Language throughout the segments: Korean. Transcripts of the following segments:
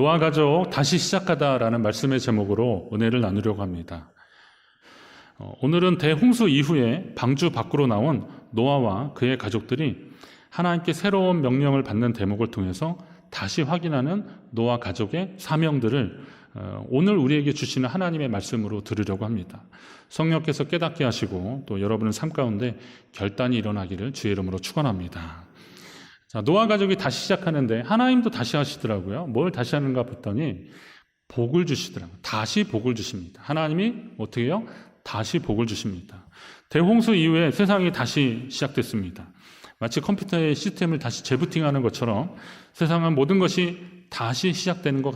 노아 가족 다시 시작하다라는 말씀의 제목으로 은혜를 나누려고 합니다. 어, 오늘은 대홍수 이후에 방주 밖으로 나온 노아와 그의 가족들이 하나님께 새로운 명령을 받는 대목을 통해서 다시 확인하는 노아 가족의 사명들을 어, 오늘 우리에게 주시는 하나님의 말씀으로 들으려고 합니다. 성령께서 깨닫게 하시고 또 여러분의 삶 가운데 결단이 일어나기를 주의 이름으로 축원합니다. 자, 노아 가족이 다시 시작하는데 하나님도 다시 하시더라고요. 뭘 다시 하는가 봤더니 복을 주시더라고요. 다시 복을 주십니다. 하나님이 어떻게 해요? 다시 복을 주십니다. 대홍수 이후에 세상이 다시 시작됐습니다. 마치 컴퓨터의 시스템을 다시 재부팅하는 것처럼 세상은 모든 것이 다시 시작되는 것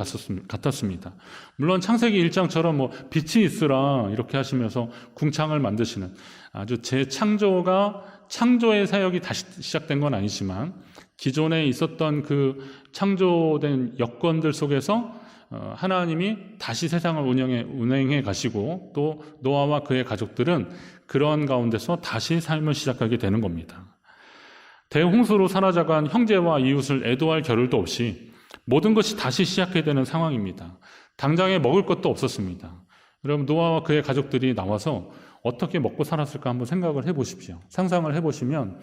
같았습니다. 물론 창세기 1장처럼 뭐 빛이 있으라 이렇게 하시면서 궁창을 만드시는 아주 재창조가 창조의 사역이 다시 시작된 건 아니지만 기존에 있었던 그 창조된 여건들 속에서 어, 하나님이 다시 세상을 운영해, 운행해 가시고 또 노아와 그의 가족들은 그런 가운데서 다시 삶을 시작하게 되는 겁니다. 대홍수로 사라져간 형제와 이웃을 애도할 겨를도 없이 모든 것이 다시 시작해야 되는 상황입니다. 당장에 먹을 것도 없었습니다. 여러분, 노아와 그의 가족들이 나와서 어떻게 먹고 살았을까 한번 생각을 해 보십시오. 상상을 해 보시면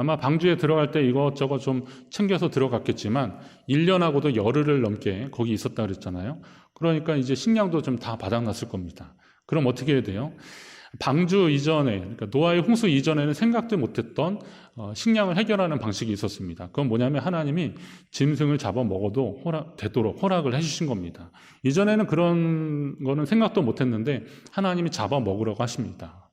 아마 방주에 들어갈 때 이것저것 좀 챙겨서 들어갔겠지만 1년하고도 열흘을 넘게 거기 있었다 그랬잖아요. 그러니까 이제 식량도 좀 다 바닥났을 겁니다. 그럼 어떻게 해야 돼요? 방주 이전에, 그러니까 노아의 홍수 이전에는 생각도 못했던 어, 식량을 해결하는 방식이 있었습니다. 그건 뭐냐면 하나님이 짐승을 잡아 먹어도 허락, 되도록 허락을 해주신 겁니다. 이전에는 그런 거는 생각도 못했는데 하나님이 잡아 먹으라고 하십니다.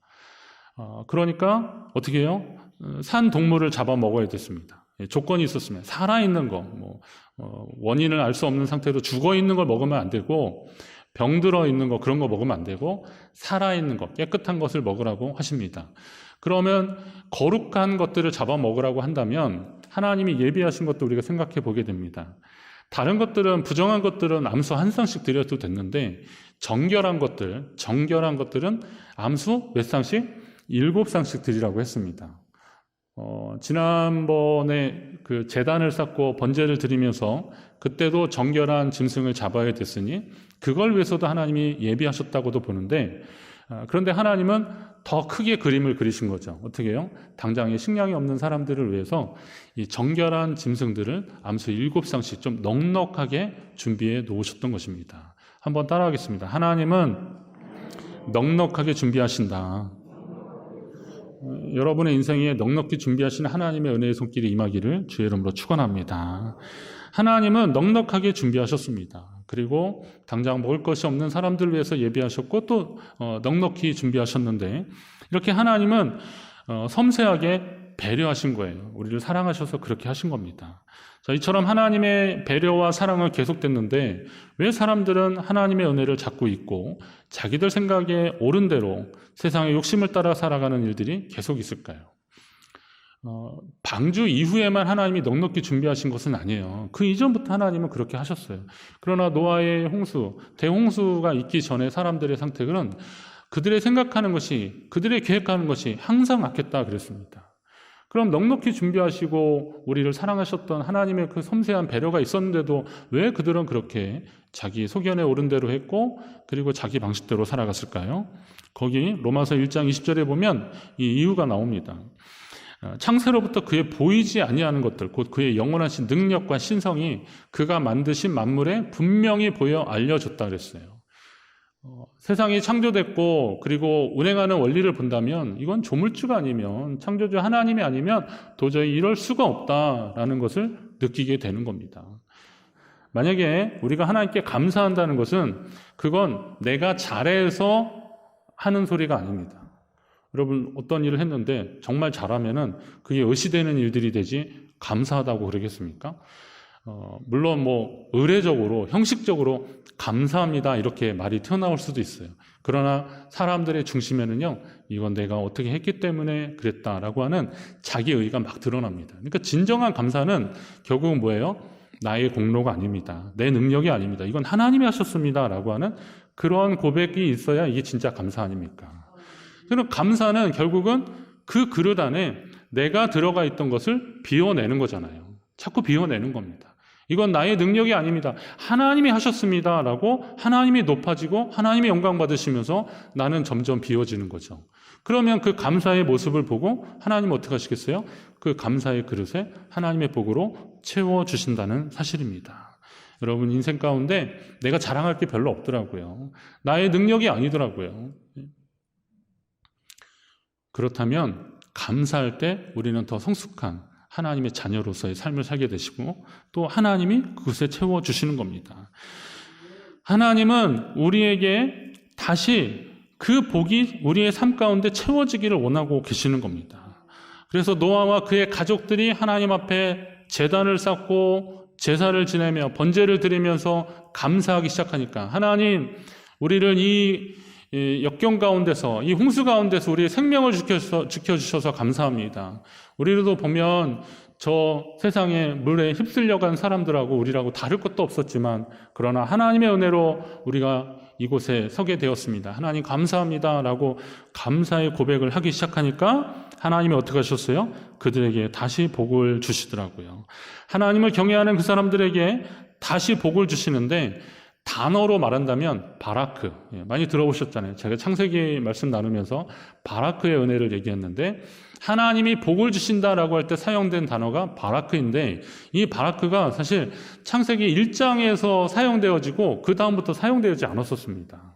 어, 그러니까 어떻게 해요? 어, 산 동물을 잡아 먹어야 됐습니다. 예, 조건이 있었으면 살아있는 거, 뭐, 원인을 알 수 없는 상태로 죽어 있는 걸 먹으면 안 되고 병들어 있는 거 그런 거 먹으면 안 되고 살아있는 것 깨끗한 것을 먹으라고 하십니다. 그러면 거룩한 것들을 잡아 먹으라고 한다면 하나님이 예비하신 것도 우리가 생각해 보게 됩니다. 다른 것들은 부정한 것들은 암수 한 쌍씩 드려도 됐는데 정결한 것들, 정결한 것들은 암수 몇 쌍씩? 일곱 쌍씩 드리라고 했습니다. 어, 지난번에 그 재단을 쌓고 번제를 드리면서 그때도 정결한 짐승을 잡아야 됐으니 그걸 위해서도 하나님이 예비하셨다고도 보는데 아, 그런데 하나님은 더 크게 그림을 그리신 거죠. 어떻게 해요? 당장에 식량이 없는 사람들을 위해서 이 정결한 짐승들을 암수 일곱 쌍씩 좀 넉넉하게 준비해 놓으셨던 것입니다. 한번 따라하겠습니다. 하나님은 넉넉하게 준비하신다. 여러분의 인생에 넉넉히 준비하신 하나님의 은혜의 손길이 임하기를 주의 이름으로 축원합니다. 하나님은 넉넉하게 준비하셨습니다. 그리고 당장 먹을 것이 없는 사람들을 위해서 예비하셨고 또 어, 넉넉히 준비하셨는데 이렇게 하나님은 어, 섬세하게 배려하신 거예요. 우리를 사랑하셔서 그렇게 하신 겁니다. 자, 이처럼 하나님의 배려와 사랑은 계속됐는데 왜 사람들은 하나님의 은혜를 잡고 있고 자기들 생각에 옳은 대로 세상의 욕심을 따라 살아가는 일들이 계속 있을까요? 어, 방주 이후에만 하나님이 넉넉히 준비하신 것은 아니에요. 그 이전부터 하나님은 그렇게 하셨어요. 그러나 노아의 홍수, 대홍수가 있기 전에 사람들의 상태는 그들의 생각하는 것이, 그들의 계획하는 것이 항상 맞겠다 그랬습니다. 그럼 넉넉히 준비하시고 우리를 사랑하셨던 하나님의 그 섬세한 배려가 있었는데도 왜 그들은 그렇게 자기 소견에 오른 대로 했고 그리고 자기 방식대로 살아갔을까요? 거기 로마서 1장 20절에 보면 이 이유가 나옵니다. 어, 창세로부터 그의 보이지 아니하는 것들, 곧 그의 영원하신 능력과 신성이 그가 만드신 만물에 분명히 보여 알려졌다 그랬어요. 어, 세상이 창조됐고 그리고 운행하는 원리를 본다면 이건 조물주가 아니면 창조주 하나님이 아니면 도저히 이럴 수가 없다라는 것을 느끼게 되는 겁니다. 만약에 우리가 하나님께 감사한다는 것은 그건 내가 잘해서 하는 소리가 아닙니다. 여러분 어떤 일을 했는데 정말 잘하면은 그게 의시되는 일들이 되지 감사하다고 그러겠습니까? 어, 물론 뭐 의례적으로 형식적으로 감사합니다 이렇게 말이 튀어나올 수도 있어요. 그러나 사람들의 중심에는요 이건 내가 어떻게 했기 때문에 그랬다라고 하는 자기 의가 막 드러납니다. 그러니까 진정한 감사는 결국은 뭐예요? 나의 공로가 아닙니다. 내 능력이 아닙니다. 이건 하나님이 하셨습니다라고 하는 그런 고백이 있어야 이게 진짜 감사 아닙니까? 그럼 감사는 결국은 그 그릇 안에 내가 들어가 있던 것을 비워내는 거잖아요. 자꾸 비워내는 겁니다. 이건 나의 능력이 아닙니다. 하나님이 하셨습니다. 라고 하나님이 높아지고 하나님이 영광 받으시면서 나는 점점 비워지는 거죠. 그러면 그 감사의 모습을 보고 하나님 어떻게 하시겠어요? 그 감사의 그릇에 하나님의 복으로 채워주신다는 사실입니다. 여러분 인생 가운데 내가 자랑할 게 별로 없더라고요. 나의 능력이 아니더라고요. 그렇다면 감사할 때 우리는 더 성숙한 하나님의 자녀로서의 삶을 살게 되시고 또 하나님이 그것에 채워 주시는 겁니다. 하나님은 우리에게 다시 그 복이 우리의 삶 가운데 채워지기를 원하고 계시는 겁니다. 그래서 노아와 그의 가족들이 하나님 앞에 재단을 쌓고 제사를 지내며 번제를 드리면서 감사하기 시작하니까 하나님 우리를 이 역경 가운데서 이 홍수 가운데서 우리의 생명을 지켜서, 지켜주셔서 감사합니다. 우리도 보면 저 세상에 물에 휩쓸려간 사람들하고 우리라고 다를 것도 없었지만 그러나 하나님의 은혜로 우리가 이곳에 서게 되었습니다. 하나님 감사합니다. 라고 감사의 고백을 하기 시작하니까 하나님이 어떻게 하셨어요? 그들에게 다시 복을 주시더라고요. 하나님을 경외하는 그 사람들에게 다시 복을 주시는데 단어로 말한다면 바라크. 예, 많이 들어보셨잖아요. 제가 창세기 말씀 나누면서 바라크의 은혜를 얘기했는데 하나님이 복을 주신다라고 할 때 사용된 단어가 바라크인데 이 바라크가 사실 창세기 1장에서 사용되어지고 그 다음부터 사용되지 않았었습니다.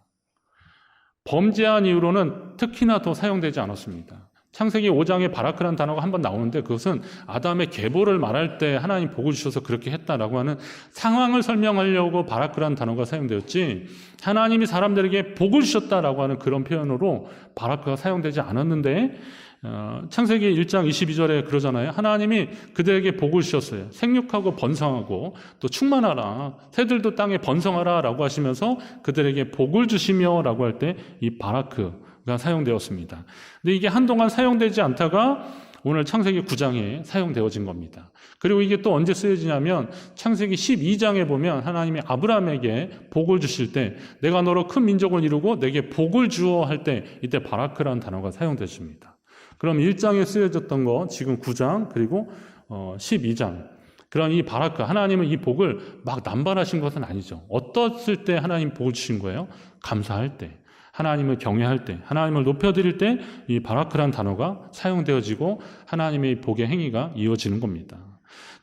범죄한 이후로는 특히나 더 사용되지 않았습니다. 창세기 5장에 바라크라는 단어가 한 번 나오는데 그것은 아담의 계보를 말할 때 하나님 복을 주셔서 그렇게 했다라고 하는 상황을 설명하려고 바라크라는 단어가 사용되었지 하나님이 사람들에게 복을 주셨다라고 하는 그런 표현으로 바라크가 사용되지 않았는데 어, 창세기 1장 22절에 그러잖아요. 하나님이 그들에게 복을 주셨어요. 생육하고 번성하고 또 충만하라. 새들도 땅에 번성하라 라고 하시면서 그들에게 복을 주시며 라고 할 때 이 바라크 가 사용되었습니다. 근데 이게 한동안 사용되지 않다가 오늘 창세기 9장에 사용되어진 겁니다. 그리고 이게 또 언제 쓰여지냐면 창세기 12장에 보면 하나님이 아브라함에게 복을 주실 때 내가 너로 큰 민족을 이루고 내게 복을 주어 할 때 이때 바라크라는 단어가 사용되십니다. 그럼 1장에 쓰여졌던 거 지금 9장 그리고 12장 어, 그런 이 바라크 하나님은 이 복을 막 남발하신 것은 아니죠. 어떻을 때 하나님 복을 주신 거예요? 감사할 때. 하나님을 경외할 때, 하나님을 높여드릴 때 이 바라크란 단어가 사용되어지고 하나님의 복의 행위가 이어지는 겁니다.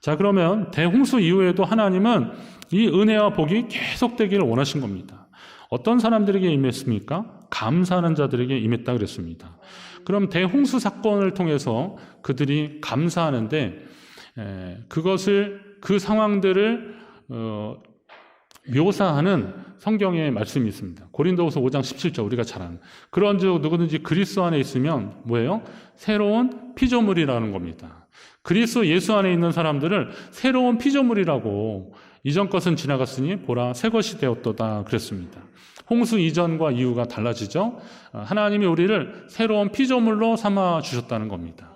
자, 그러면 대홍수 이후에도 하나님은 이 은혜와 복이 계속되기를 원하신 겁니다. 어떤 사람들에게 임했습니까? 감사하는 자들에게 임했다 그랬습니다. 그럼 대홍수 사건을 통해서 그들이 감사하는데 그것을 그 상황들을 어, 묘사하는 성경의 말씀이 있습니다. 고린도후서 5장 17절 우리가 잘 아는 그런즉 누구든지 그리스도 안에 있으면 뭐예요? 새로운 피조물이라는 겁니다. 그리스도 예수 안에 있는 사람들을 새로운 피조물이라고 이전 것은 지나갔으니 보라 새 것이 되었도다 그랬습니다. 홍수 이전과 이후가 달라지죠. 어, 하나님이 우리를 새로운 피조물로 삼아 주셨다는 겁니다.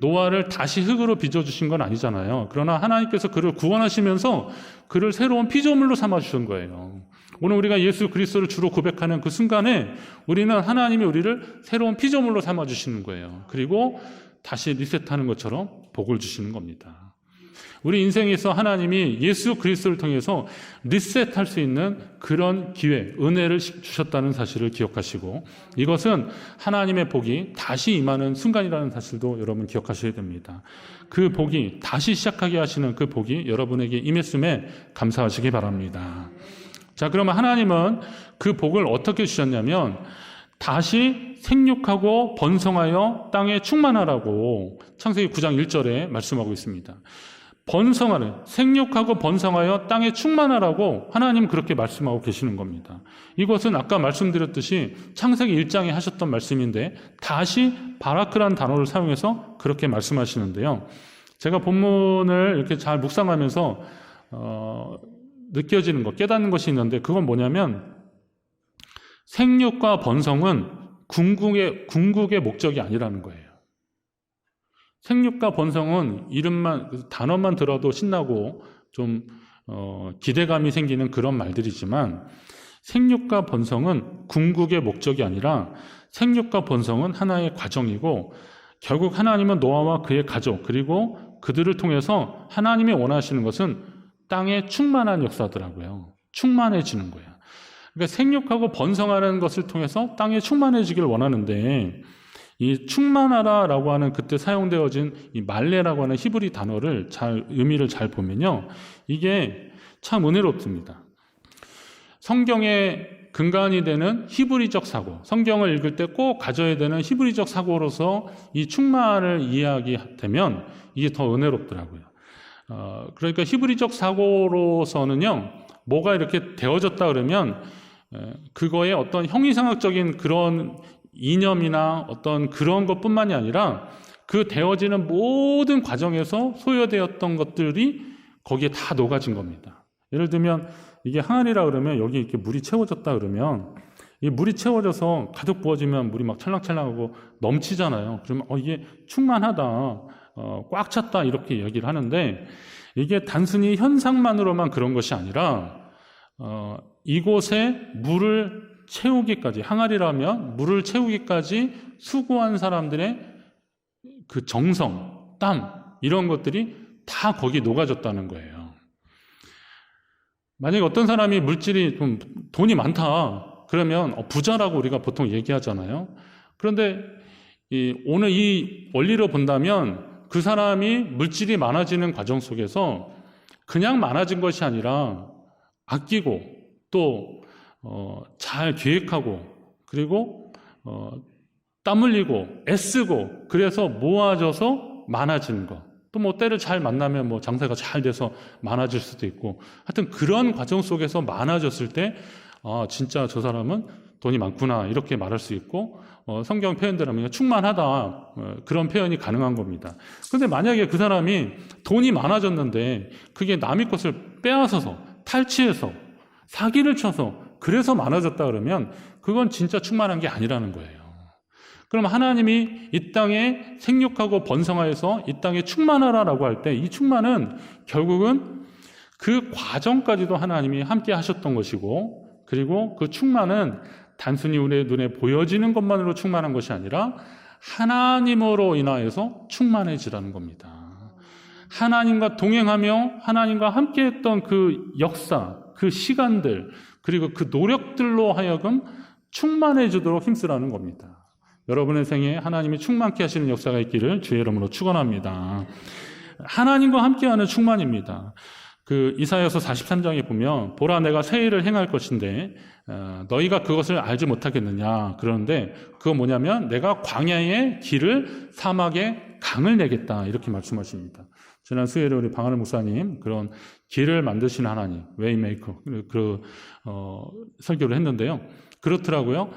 노아를 다시 흙으로 빚어 주신 건 아니잖아요. 그러나 하나님께서 그를 구원하시면서 그를 새로운 피조물로 삼아 주신 거예요. 오늘 우리가 예수 그리스도를 주로 고백하는 그 순간에 우리는 하나님이 우리를 새로운 피조물로 삼아 주시는 거예요. 그리고 다시 리셋하는 것처럼 복을 주시는 겁니다. 우리 인생에서 하나님이 예수 그리스도를 통해서 리셋할 수 있는 그런 기회, 은혜를 주셨다는 사실을 기억하시고 이것은 하나님의 복이 다시 임하는 순간이라는 사실도 여러분 기억하셔야 됩니다. 그 복이 다시 시작하게 하시는 그 복이 여러분에게 임했음에 감사하시기 바랍니다. 자, 그러면 하나님은 그 복을 어떻게 주셨냐면 다시 생육하고 번성하여 땅에 충만하라고 창세기 9장 1절에 말씀하고 있습니다. 번성하는 생육하고 번성하여 땅에 충만하라고 하나님 그렇게 말씀하고 계시는 겁니다. 이것은 아까 말씀드렸듯이 창세기 1장에 하셨던 말씀인데 다시 바라크란 단어를 사용해서 그렇게 말씀하시는데요. 제가 본문을 이렇게 잘 묵상하면서 어, 느껴지는 것, 깨닫는 것이 있는데 그건 뭐냐면 생육과 번성은 궁극의 궁극의 목적이 아니라는 거예요. 생육과 번성은 이름만 그 단어만 들어도 신나고 좀 어, 기대감이 생기는 그런 말들이지만 생육과 번성은 궁극의 목적이 아니라 생육과 번성은 하나의 과정이고 결국 하나님은 노아와 그의 가족 그리고 그들을 통해서 하나님이 원하시는 것은 땅에 충만한 역사더라고요. 충만해지는 거예요. 그러니까 생육하고 번성하는 것을 통해서 땅에 충만해지길 원하는데 이 충만하다라고 하는 그때 사용되어진 이 말레라고 하는 히브리 단어를 잘 의미를 잘 보면요. 이게 참 은혜롭습니다. 성경의 근간이 되는 히브리적 사고, 성경을 읽을 때 꼭 가져야 되는 히브리적 사고로서 이 충만을 이야기되면 이게 더 은혜롭더라고요. 어, 그러니까 히브리적 사고로서는요, 뭐가 이렇게 되어졌다 그러면 에, 그거의 어떤 형이상학적인 그런 이념이나 어떤 그런 것뿐만이 아니라 그 되어지는 모든 과정에서 소요되었던 것들이 거기에 다 녹아진 겁니다. 예를 들면 이게 항아리라 그러면 여기 이렇게 물이 채워졌다 그러면 이 물이 채워져서 가득 부어지면 물이 막 찰랑찰랑하고 넘치잖아요. 그러면 어 이게 충만하다, 어, 꽉 찼다 이렇게 얘기를 하는데 이게 단순히 현상만으로만 그런 것이 아니라 어, 이곳에 물을 채우기까지 항아리라면 물을 채우기까지 수고한 사람들의 그 정성, 땀 이런 것들이 다 거기 녹아졌다는 거예요. 만약에 어떤 사람이 물질이 좀 돈이 많다 그러면 어, 부자라고 우리가 보통 얘기하잖아요. 그런데 이 오늘 이 원리로 본다면 그 사람이 물질이 많아지는 과정 속에서 그냥 많아진 것이 아니라 아끼고 또 어, 잘 계획하고 그리고 어, 땀 흘리고 애쓰고 그래서 모아져서 많아지는 것. 또 뭐 때를 잘 만나면 뭐 장사가 잘 돼서 많아질 수도 있고 하여튼 그런 과정 속에서 많아졌을 때 아, 진짜 저 사람은 돈이 많구나 이렇게 말할 수 있고 어, 성경 표현대로 하면 충만하다 어, 그런 표현이 가능한 겁니다. 그런데 만약에 그 사람이 돈이 많아졌는데 그게 남의 것을 빼앗아서 탈취해서 사기를 쳐서 그래서 많아졌다 그러면 그건 진짜 충만한 게 아니라는 거예요. 그럼 하나님이 이 땅에 생육하고 번성하여서 이 땅에 충만하라라고 할 때 이 충만은 결국은 그 과정까지도 하나님이 함께 하셨던 것이고 그리고 그 충만은 단순히 우리의 눈에 보여지는 것만으로 충만한 것이 아니라 하나님으로 인하여서 충만해지라는 겁니다. 하나님과 동행하며 하나님과 함께 했던 그 역사, 그 시간들, 그리고 그 노력들로 하여금 충만해지도록 힘쓰라는 겁니다. 여러분의 생에 하나님이 충만케 하시는 역사가 있기를 주의 이름으로 축원합니다. 하나님과 함께하는 충만입니다. 그 이사야서 43장에 보면 보라 내가 새 일을 행할 것인데 어, 너희가 그것을 알지 못하겠느냐 그러는데 그거 뭐냐면 내가 광야의 길을 사막에 강을 내겠다 이렇게 말씀하십니다. 지난 수요일에 우리 방하늘 목사님 그런 길을 만드시는 하나님 웨이메이커 그 어, 설교를 했는데요. 그렇더라고요.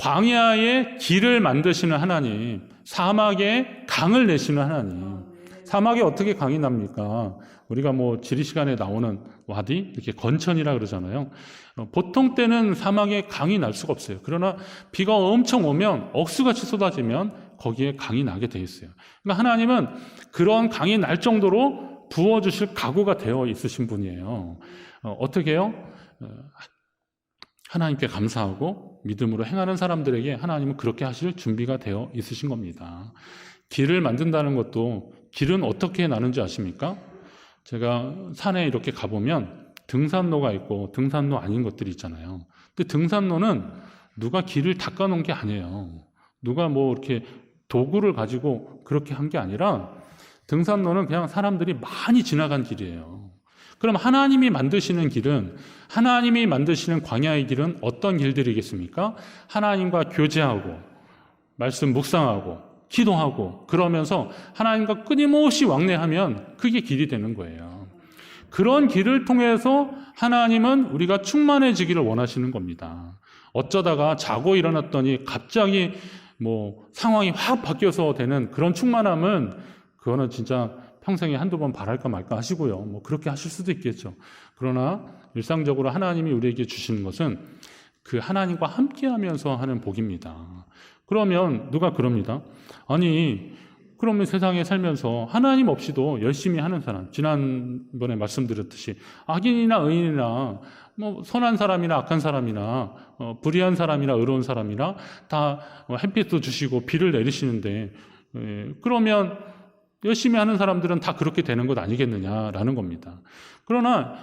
광야의 길을 만드시는 하나님, 사막에 강을 내시는 하나님. 사막에 어떻게 강이 납니까? 우리가 뭐 지리 시간에 나오는 와디 이렇게 건천이라 그러잖아요. 어, 보통 때는 사막에 강이 날 수가 없어요. 그러나 비가 엄청 오면 억수같이 쏟아지면 거기에 강이 나게 돼 있어요. 그러니까 하나님은 그런 강이 날 정도로 부어 주실 각오가 되어 있으신 분이에요. 어, 어떻게 해요? 어, 하나님께 감사하고 믿음으로 행하는 사람들에게 하나님은 그렇게 하실 준비가 되어 있으신 겁니다. 길을 만든다는 것도 길은 어떻게 나는지 아십니까? 제가 산에 이렇게 가보면 등산로가 있고 등산로 아닌 것들이 있잖아요. 근데 등산로는 누가 길을 닦아놓은 게 아니에요. 누가 뭐 이렇게 도구를 가지고 그렇게 한 게 아니라 등산로는 그냥 사람들이 많이 지나간 길이에요. 그럼 하나님이 만드시는 길은 하나님이 만드시는 광야의 길은 어떤 길들이겠습니까? 하나님과 교제하고 말씀 묵상하고 기도하고 그러면서 하나님과 끊임없이 왕래하면 그게 길이 되는 거예요. 그런 길을 통해서 하나님은 우리가 충만해지기를 원하시는 겁니다. 어쩌다가 자고 일어났더니 갑자기 뭐 상황이 확 바뀌어서 되는 그런 충만함은 그거는 진짜 평생에 한두 번 바랄까 말까 하시고요. 뭐 그렇게 하실 수도 있겠죠. 그러나 일상적으로 하나님이 우리에게 주시는 것은 그 하나님과 함께 하면서 하는 복입니다. 그러면 누가 그럽니다. 아니, 그러면 세상에 살면서 하나님 없이도 열심히 하는 사람, 지난번에 말씀드렸듯이 악인이나 의인이나 뭐 선한 사람이나 악한 사람이나 어, 불의한 사람이나 의로운 사람이나 다 햇빛도 주시고 비를 내리시는데 에, 그러면 열심히 하는 사람들은 다 그렇게 되는 것 아니겠느냐라는 겁니다. 그러나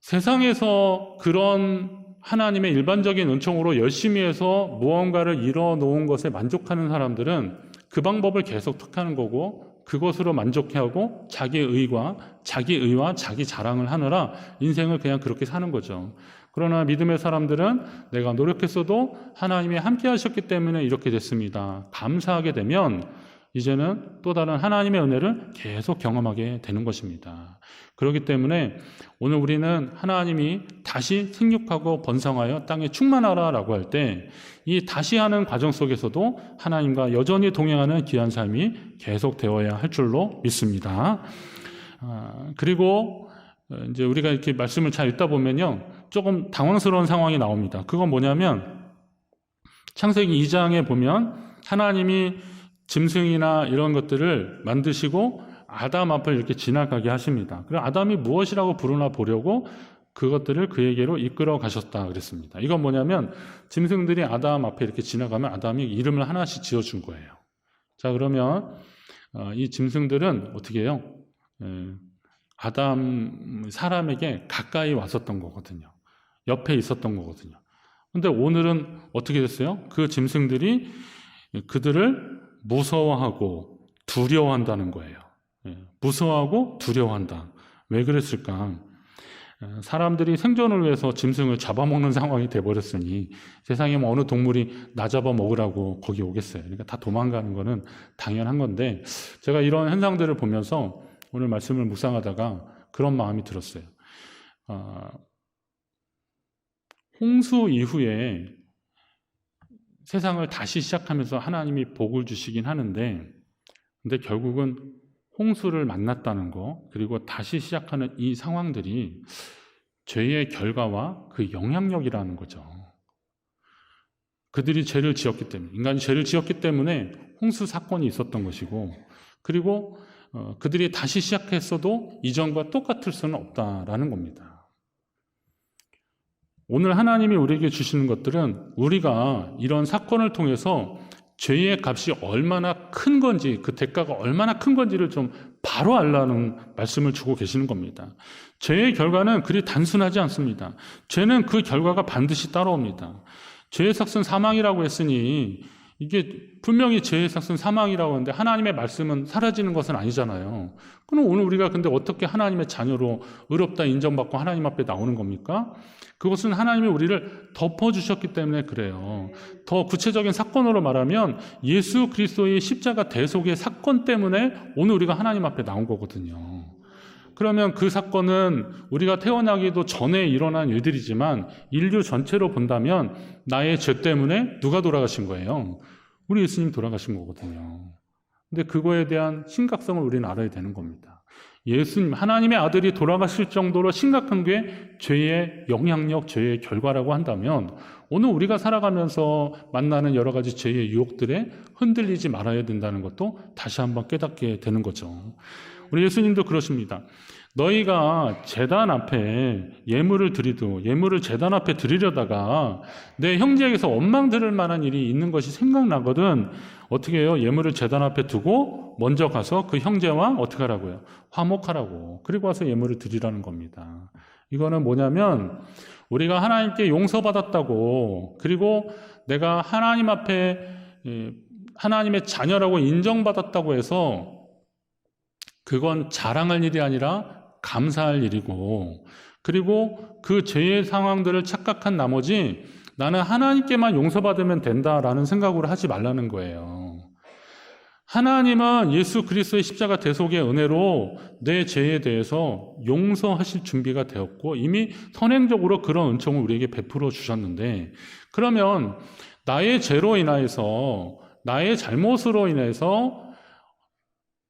세상에서 그런 하나님의 일반적인 은총으로 열심히 해서 무언가를 이뤄 놓은 것에 만족하는 사람들은 그 방법을 계속 택하는 거고 그것으로 만족해하고 자기 의와 자기 의와 자기 자랑을 하느라 인생을 그냥 그렇게 사는 거죠. 그러나 믿음의 사람들은 내가 노력했어도 하나님이 함께 하셨기 때문에 이렇게 됐습니다. 감사하게 되면 이제는 또 다른 하나님의 은혜를 계속 경험하게 되는 것입니다. 그렇기 때문에 오늘 우리는 하나님이 다시 생육하고 번성하여 땅에 충만하라라고 할 때 이 다시 하는 과정 속에서도 하나님과 여전히 동행하는 귀한 삶이 계속 되어야 할 줄로 믿습니다. 아, 그리고 이제 우리가 이렇게 말씀을 잘 읽다 보면요. 조금 당황스러운 상황이 나옵니다. 그건 뭐냐면 창세기 2장에 보면 하나님이 짐승이나 이런 것들을 만드시고 아담 앞을 이렇게 지나가게 하십니다. 그리고 아담이 무엇이라고 부르나 보려고 그것들을 그에게로 이끌어 가셨다 그랬습니다. 이건 뭐냐면 짐승들이 아담 앞에 이렇게 지나가면 아담이 이름을 하나씩 지어 준 거예요. 자 그러면 어, 이 짐승들은 어떻게 해요? 예, 아담 사람에게 가까이 왔었던 거거든요. 옆에 있었던 거거든요. 근데 오늘은 어떻게 됐어요? 그 짐승들이 그들을 무서워하고 두려워한다는 거예요. 예, 무서워하고 두려워한다. 왜 그랬을까? 어, 사람들이 생존을 위해서 짐승을 잡아먹는 상황이 돼버렸으니 세상에 뭐 어느 동물이 나 잡아먹으라고 거기 오겠어요. 그러니까 다 도망가는 거는 당연한 건데 제가 이런 현상들을 보면서 오늘 말씀을 묵상하다가 그런 마음이 들었어요. 아, 홍수 이후에 세상을 다시 시작하면서 하나님이 복을 주시긴 하는데 근데 결국은 홍수를 만났다는 거, 그리고 다시 시작하는 이 상황들이 죄의 결과와 그 영향력이라는 거죠. 그들이 죄를 지었기 때문에, 인간이 죄를 지었기 때문에 홍수 사건이 있었던 것이고, 그리고 어, 그들이 다시 시작했어도 이전과 똑같을 수는 없다라는 겁니다. 오늘 하나님이 우리에게 주시는 것들은 우리가 이런 사건을 통해서 죄의 값이 얼마나 큰 건지, 그 대가가 얼마나 큰 건지를 좀 바로 알라는 말씀을 주고 계시는 겁니다. 죄의 결과는 그리 단순하지 않습니다. 죄는 그 결과가 반드시 따라옵니다. 죄의 삭은 사망이라고 했으니 이게 분명히 죄의 삭은 사망이라고 하는데 하나님의 말씀은 사라지는 것은 아니잖아요. 그럼 오늘 우리가 근데 어떻게 하나님의 자녀로 의롭다 인정받고 하나님 앞에 나오는 겁니까? 그것은 하나님이 우리를 덮어주셨기 때문에 그래요. 더 구체적인 사건으로 말하면 예수 그리스도의 십자가 대속의 사건 때문에 오늘 우리가 하나님 앞에 나온 거거든요. 그러면 그 사건은 우리가 태어나기도 전에 일어난 일들이지만 인류 전체로 본다면 나의 죄 때문에 누가 돌아가신 거예요? 우리 예수님 돌아가신 거거든요. 근데 그거에 대한 심각성을 우리는 알아야 되는 겁니다. 예수님, 하나님의 아들이 돌아가실 정도로 심각한 게 죄의 영향력, 죄의 결과라고 한다면 오늘 우리가 살아가면서 만나는 여러 가지 죄의 유혹들에 흔들리지 말아야 된다는 것도 다시 한번 깨닫게 되는 거죠. 우리 예수님도 그러십니다. 너희가 재단 앞에 예물을 드리도 예물을 재단 앞에 드리려다가 내 형제에게서 원망 들을 만한 일이 있는 것이 생각나거든 어떻게 해요? 예물을 재단 앞에 두고 먼저 가서 그 형제와 어떻게 하라고요? 화목하라고 그리고 와서 예물을 드리라는 겁니다. 이거는 뭐냐면 우리가 하나님께 용서받았다고 그리고 내가 하나님 앞에 예, 하나님의 자녀라고 인정받았다고 해서 그건 자랑할 일이 아니라 감사할 일이고, 그리고 그 죄의 상황들을 착각한 나머지 나는 하나님께만 용서받으면 된다라는 생각으로 하지 말라는 거예요. 하나님은 예수 그리스도의 십자가 대속의 은혜로 내 죄에 대해서 용서하실 준비가 되었고 이미 선행적으로 그런 은총을 우리에게 베풀어 주셨는데 그러면 나의 죄로 인하여서 나의 잘못으로 인해서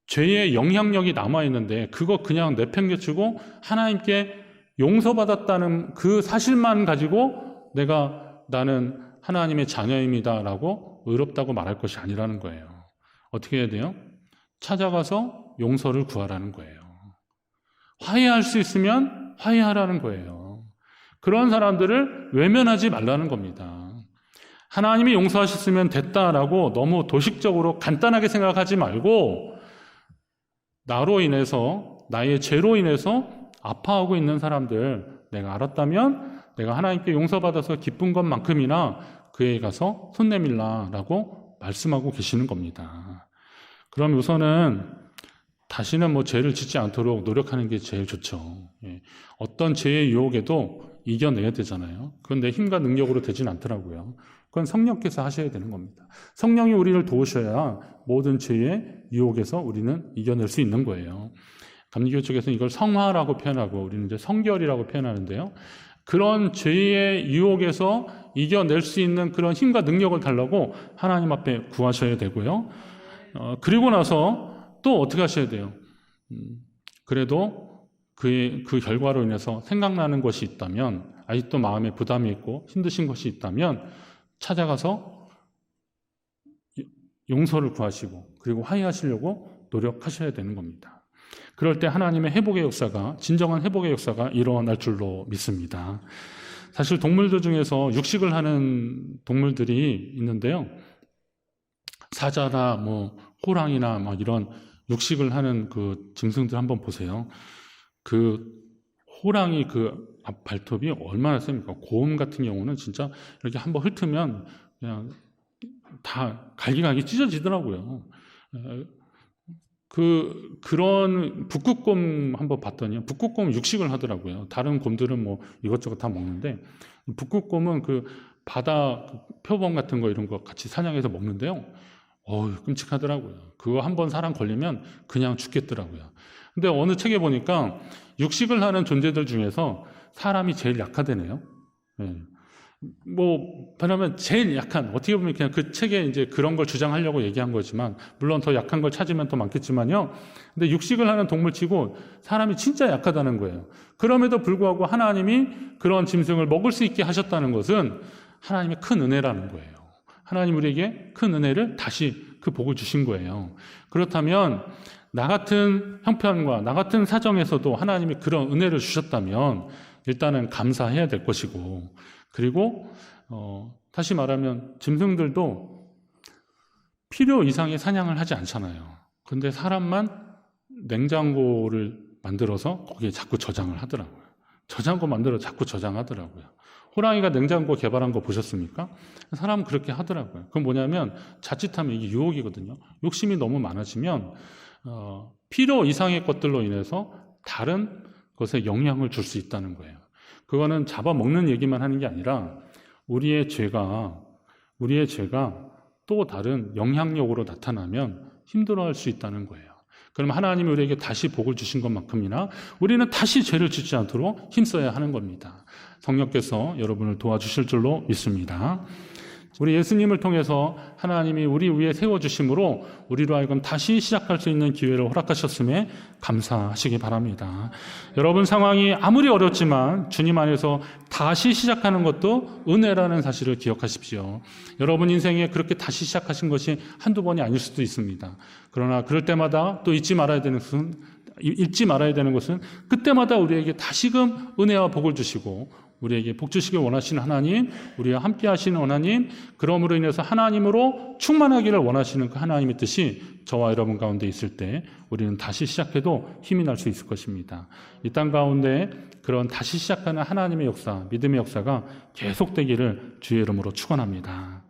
죄의 영향력이 남아있는데 그거 그냥 내팽개치고 하나님께 용서받았다는 그 사실만 가지고 내가 나는 하나님의 자녀입니다라고 의롭다고 말할 것이 아니라는 거예요. 어떻게 해야 돼요? 찾아가서 용서를 구하라는 거예요. 화해할 수 있으면 화해하라는 거예요. 그런 사람들을 외면하지 말라는 겁니다. 하나님이 용서하셨으면 됐다라고 너무 도식적으로 간단하게 생각하지 말고 나로 인해서 나의 죄로 인해서 아파하고 있는 사람들 내가 알았다면 내가 하나님께 용서받아서 기쁜 것만큼이나 그에 가서 손 내밀라라고 말씀하고 계시는 겁니다. 그럼 우선은 다시는 뭐 죄를 짓지 않도록 노력하는 게 제일 좋죠. 예. 어떤 죄의 유혹에도 이겨내야 되잖아요. 그건 내 힘과 능력으로 되진 않더라고요. 그건 성령께서 하셔야 되는 겁니다. 성령이 우리를 도우셔야 모든 죄의 유혹에서 우리는 이겨낼 수 있는 거예요. 감리교 쪽에서는 이걸 성화라고 표현하고 우리는 이제 성결이라고 표현하는데요. 그런 죄의 유혹에서 이겨낼 수 있는 그런 힘과 능력을 달라고 하나님 앞에 구하셔야 되고요. 어, 그리고 나서 또 어떻게 하셔야 돼요? 음, 그래도 그의, 그 결과로 인해서 생각나는 것이 있다면, 아직도 마음에 부담이 있고 힘드신 것이 있다면, 찾아가서 용서를 구하시고, 그리고 화해하시려고 노력하셔야 되는 겁니다. 그럴 때 하나님의 회복의 역사가, 진정한 회복의 역사가 일어날 줄로 믿습니다. 사실 동물들 중에서 육식을 하는 동물들이 있는데요. 사자나 뭐 호랑이나 막 이런 육식을 하는 그 짐승들 한번 보세요. 그 호랑이 그앞 발톱이 얼마나 셉니까? 곰 같은 경우는 진짜 이렇게 한번 훑으면 그냥 다 갈기갈기 찢어지더라고요. 에, 그 그런 북극곰 한번 봤더니 북극곰 육식을 하더라고요. 다른 곰들은 뭐 이것저것 다 먹는데 북극곰은 그 바다 표범 같은 거 이런 거 같이 사냥해서 먹는데요. 어우, 끔찍하더라고요. 그거 한 번 사람 걸리면 그냥 죽겠더라고요. 근데 어느 책에 보니까 육식을 하는 존재들 중에서 사람이 제일 약하대네요. 예. 뭐, 왜냐면 제일 약한, 어떻게 보면 그냥 그 책에 이제 그런 걸 주장하려고 얘기한 거지만, 물론 더 약한 걸 찾으면 더 많겠지만요. 근데 육식을 하는 동물 치고 사람이 진짜 약하다는 거예요. 그럼에도 불구하고 하나님이 그런 짐승을 먹을 수 있게 하셨다는 것은 하나님의 큰 은혜라는 거예요. 하나님 우리에게 큰 은혜를 다시 그 복을 주신 거예요. 그렇다면 나 같은 형편과 나 같은 사정에서도 하나님이 그런 은혜를 주셨다면 일단은 감사해야 될 것이고 그리고 어, 다시 말하면 짐승들도 필요 이상의 사냥을 하지 않잖아요. 근데 사람만 냉장고를 만들어서 거기에 자꾸 저장을 하더라고요. 저장고 만들어 자꾸 저장하더라고요. 호랑이가 냉장고 개발한 거 보셨습니까? 사람은 그렇게 하더라고요. 그건 뭐냐면 자칫하면 이게 유혹이거든요. 욕심이 너무 많아지면 어, 필요 이상의 것들로 인해서 다른 것에 영향을 줄 수 있다는 거예요. 그거는 잡아먹는 얘기만 하는 게 아니라 우리의 죄가 우리의 죄가 또 다른 영향력으로 나타나면 힘들어할 수 있다는 거예요. 그럼 하나님이 우리에게 다시 복을 주신 것만큼이나 우리는 다시 죄를 짓지 않도록 힘써야 하는 겁니다. 성령께서 여러분을 도와주실 줄로 믿습니다. 우리 예수님을 통해서 하나님이 우리 위에 세워주심으로 우리로 하여금 다시 시작할 수 있는 기회를 허락하셨음에 감사하시기 바랍니다. 여러분 상황이 아무리 어렵지만 주님 안에서 다시 시작하는 것도 은혜라는 사실을 기억하십시오. 여러분 인생에 그렇게 다시 시작하신 것이 한두 번이 아닐 수도 있습니다. 그러나 그럴 때마다 또 잊지 말아야 되는 것은 잊지 말아야 되는 것은 그때마다 우리에게 다시금 은혜와 복을 주시고 우리에게 복 주시길 원하시는 하나님, 우리와 함께 하시는 하나님, 그러므로 인해서 하나님으로 충만하기를 원하시는 그 하나님의 뜻이 저와 여러분 가운데 있을 때 우리는 다시 시작해도 힘이 날 수 있을 것입니다. 이 땅 가운데 그런 다시 시작하는 하나님의 역사, 믿음의 역사가 계속되기를 주의 이름으로 축원합니다.